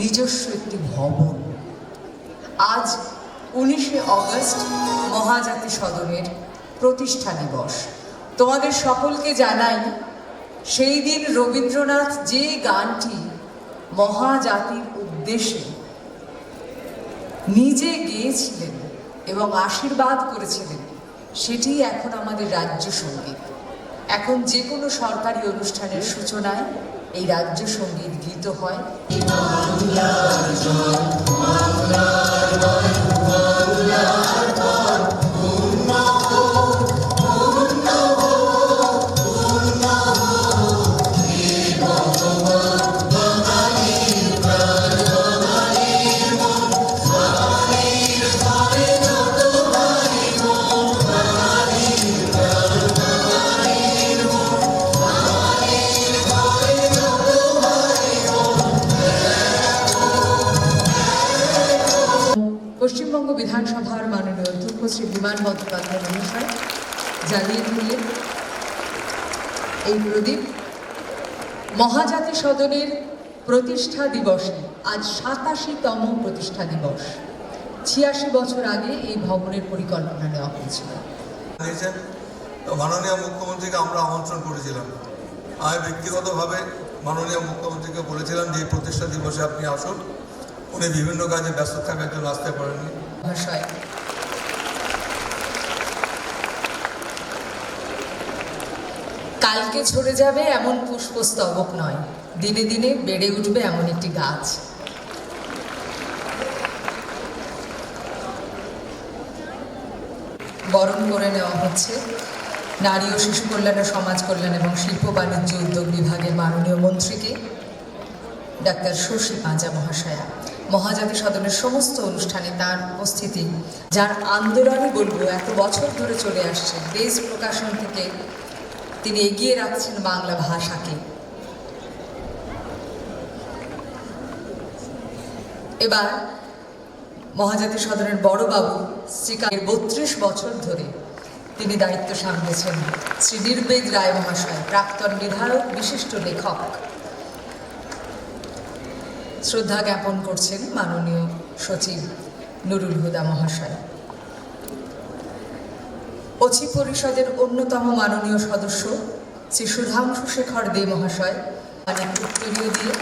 নিজস্ব একটি ভবন। আজ উনিশে অগস্ট মহাজাতি সদনের প্রতিষ্ঠা দিবস। তোমাদের সকলকে জানাই, সেই দিন রবীন্দ্রনাথ যে গানটি মহাজাতির উদ্দেশ্যে নিজে গেয়েছিলেন এবং আশীর্বাদ করেছিলেন সেটি এখন আমাদের রাজ্য সংগীত। এখন যে কোনো সরকারি অনুষ্ঠানের সূচনায় এই রাজ্য সংগীত গীত হয়। বিধানসভার মাননীয় অধ্যক্ষ শ্রী বিমান বন্দ্যোপাধ্যায় মহাশয় জ্বালিয়ে দিলেন, এই প্রদীপ মহাজাতি সদনের প্রতিষ্ঠা দিবসে, আজ সাতাশিতম প্রতিষ্ঠা দিবস। ছিয়াশি বছর আগে এই ভবনের পরিকল্পনা নেওয়া হয়েছিল। মাননীয় মুখ্যমন্ত্রীকে আমরা আমন্ত্রণ করেছিলাম। আমি ব্যক্তিগতভাবে মাননীয় মুখ্যমন্ত্রীকে বলেছিলাম যে প্রতিষ্ঠা দিবসে আপনি আসুন। উনি বিভিন্ন কাজে ব্যস্ত থাকার জন্য আসতে পারেননি। মহাশয় কালকে ঝরে যাবে এমন পুষ্পস্তবক নয়। দিনে দিনে বেড়ে উঠবে এমন একটি গাছ। বরণ করে নেওয়া হচ্ছে। নারী ও শিশু কল্যাণ সমাজ কল্যাণ এবং শিল্প বাণিজ্য উদ্যোগ বিভাগের মাননীয় মন্ত্রীকে। ডাক্তার শশী পাঁজা মহাশয়া। মহাজাতি সদনের সমস্ত অনুষ্ঠানে তার উপস্থিতি, যার আন্দোলনই বলব এত বছর ধরে চলে আসছে দেশ প্রকাশন থেকে তিনি এগিয়ে রাখছেন বাংলা ভাষাকে। এবার মহাজাতি সদনের বড় বাবু শ্রীকান্তের বত্রিশ বছর ধরে তিনি দায়িত্ব সামলেছেন শ্রী নির্বেদ রায় মহাশয়, প্রাক্তন বিধায়ক, বিশিষ্ট লেখক। শ্রদ্ধা জ্ঞাপন করছেন মাননীয় সচিব নুরুল হুদা মহাশয়। অচি পরিষদের অন্যতম মাননীয় সদস্য শ্রী সুধাংশু শেখর দে মহাশয় অনেক উত্তরীয় দিয়ে।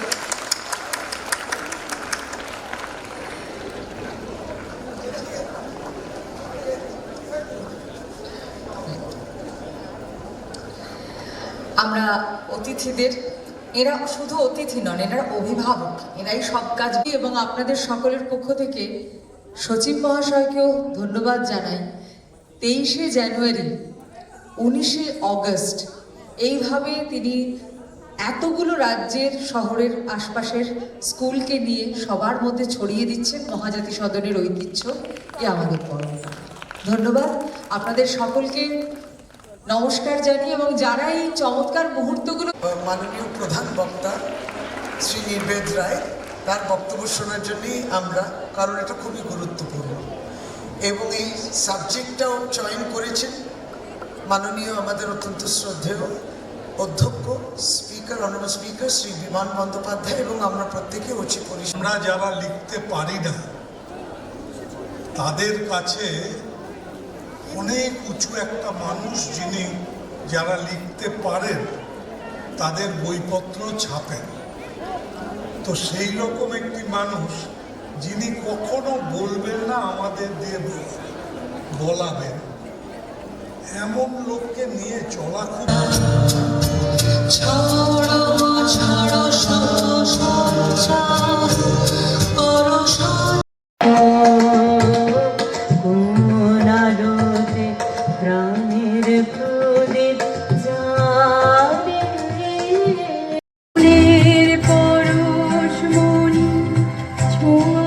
আমরা অতিথিদের এরা শুধু অতিথি নন, এনারা অভিভাবক। এরাই সব কাজ এবং আপনাদের সকলের পক্ষ থেকে সচিব মহাশয়কেও ধন্যবাদ জানাই। তেইশে জানুয়ারি, উনিশে অগস্ট, এইভাবে তিনি এতগুলো রাজ্যের শহরের আশপাশের স্কুলকে নিয়ে সবার মধ্যে ছড়িয়ে দিচ্ছেন। মহাজাতি সদনের ঐতিহ্য এ আমাদের পরম্পরা ধন্যবাদ। আপনাদের সকলকে নমস্কার জানি এবং যারা এই চমৎকার মুহূর্তগুলো মাননীয় প্রধান বক্তা শ্রী নির্বেদ রায় তার বক্তব্য শোনার জন্যই আমরা কারণ এটা খুবই গুরুত্বপূর্ণ। এবং এই সাবজেক্টটাও চয়ন করেছেন মাননীয় আমাদের অত্যন্ত শ্রদ্ধেয় অধ্যক্ষ স্পিকার অনারেবল স্পিকার শ্রী বিমান বন্দ্যোপাধ্যায় এবং আমরা প্রত্যেকে উচ্চ পরিষদ আমরা যারা লিখতে পারি না তাদের কাছে অনেক উঁচু একটা মানুষ যিনি যারা লিখতে পারেন, তাদের বইপত্র ছাপেন। তো সেই রকম একটি মানুষ যিনি কখনো বলবেন না আমাদের দিয়ে বলাবেন। এমন লোককে নিয়ে চলা খুব amor.